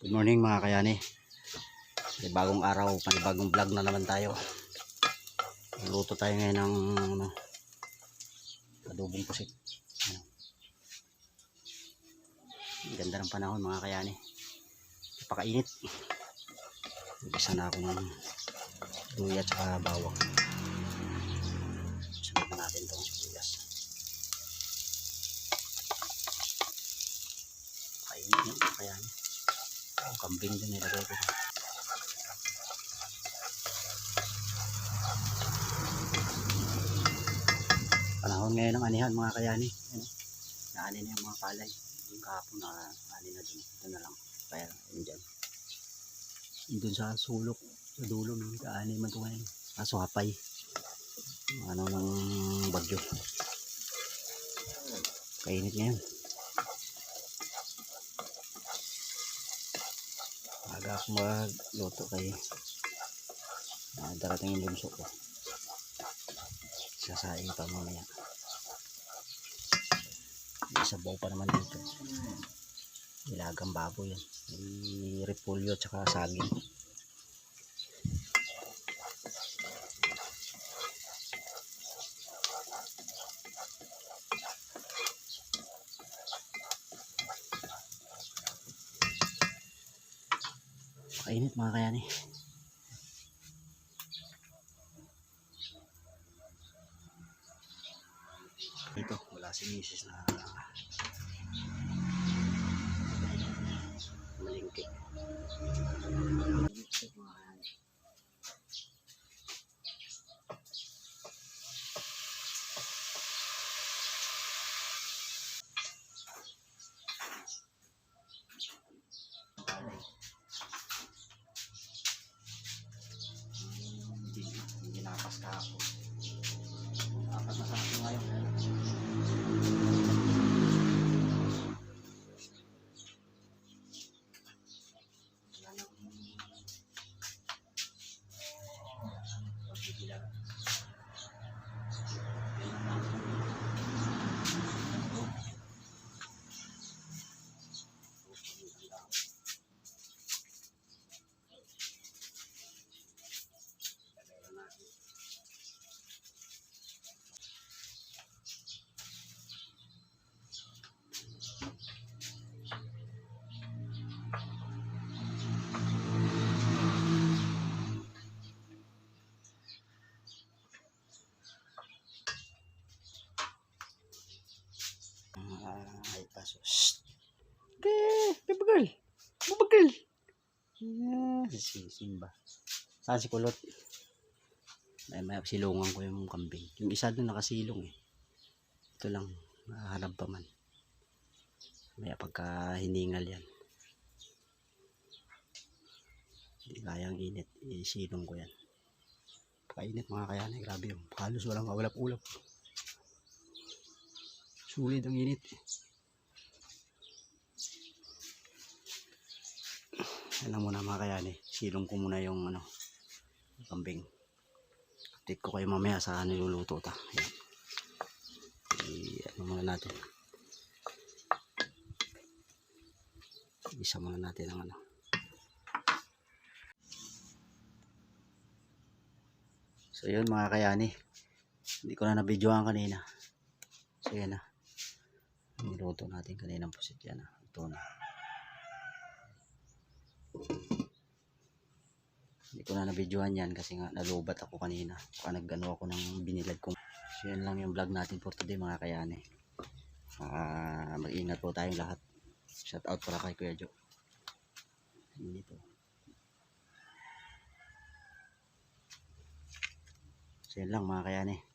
Good morning mga kayani. May bagong araw, panibagong vlog na naman tayo. Luto tayo ngayon ng ano, adobong pusit. Ano. Ganda ng panahon mga kayani. Napakainit. Nagisa na ako ng luya at bawang. Sunod na natin itong sibuyas. Mga kayani. Ang kambing din nilagay ko. Panahon ngayon ng anihan mga kayani. Ano? Naani na yung mga palay. Yung kahapon na ani na dun. Ito na lang. Kaya yun dyan. Dun sa sulok. Sa dulo. Kaani man ito ngayon. Kaso hapay. Ano ng bagyo. Kainit ngayon. Aga ako magluto kay ah, darating yung bunso ko. Sasaing pa mamaya. May sabaw pa naman dito. Nilagang baboy yan. May repolyo at saka saging. Kainit mga kayani. Dito, wala si misis na malingki. Hindi Ah, ay paso. Shh! Okay, babagal. Babagal. Yeah, si Simba. Saan si Kulot? May may silungan ko yung kambing. Yung isa doon nakasilong eh. Ito lang, nahanap pa man. May pagka hiningal yan. Hindi kayang init. Isilong ko yan. Kainit mga kayana. Grabe yung halos walang kaulap-ulap. Sulit ang init. Alam mo na mga kayani. Silong ko muna yung ano, kambing. Update ko kayo mamaya sa niluluto ta. Ayan. I, ano muna natin. Isa muna natin ang ano. So yun mga kayani. Hindi ko na nabidyoan kanina. So yan na. Niluto natin kaninang pusit yan. ah. Ito na. Hindi ko na nabidyohan yan kasi nga nalubat ako kanina. Baka nagano ako ng binilad kong. So yan lang yung vlog natin for today mga kayane. Ah, mag-ingat po tayong lahat. Shout out pala kay Kuya Jo. Dito. So yan lang mga kayane.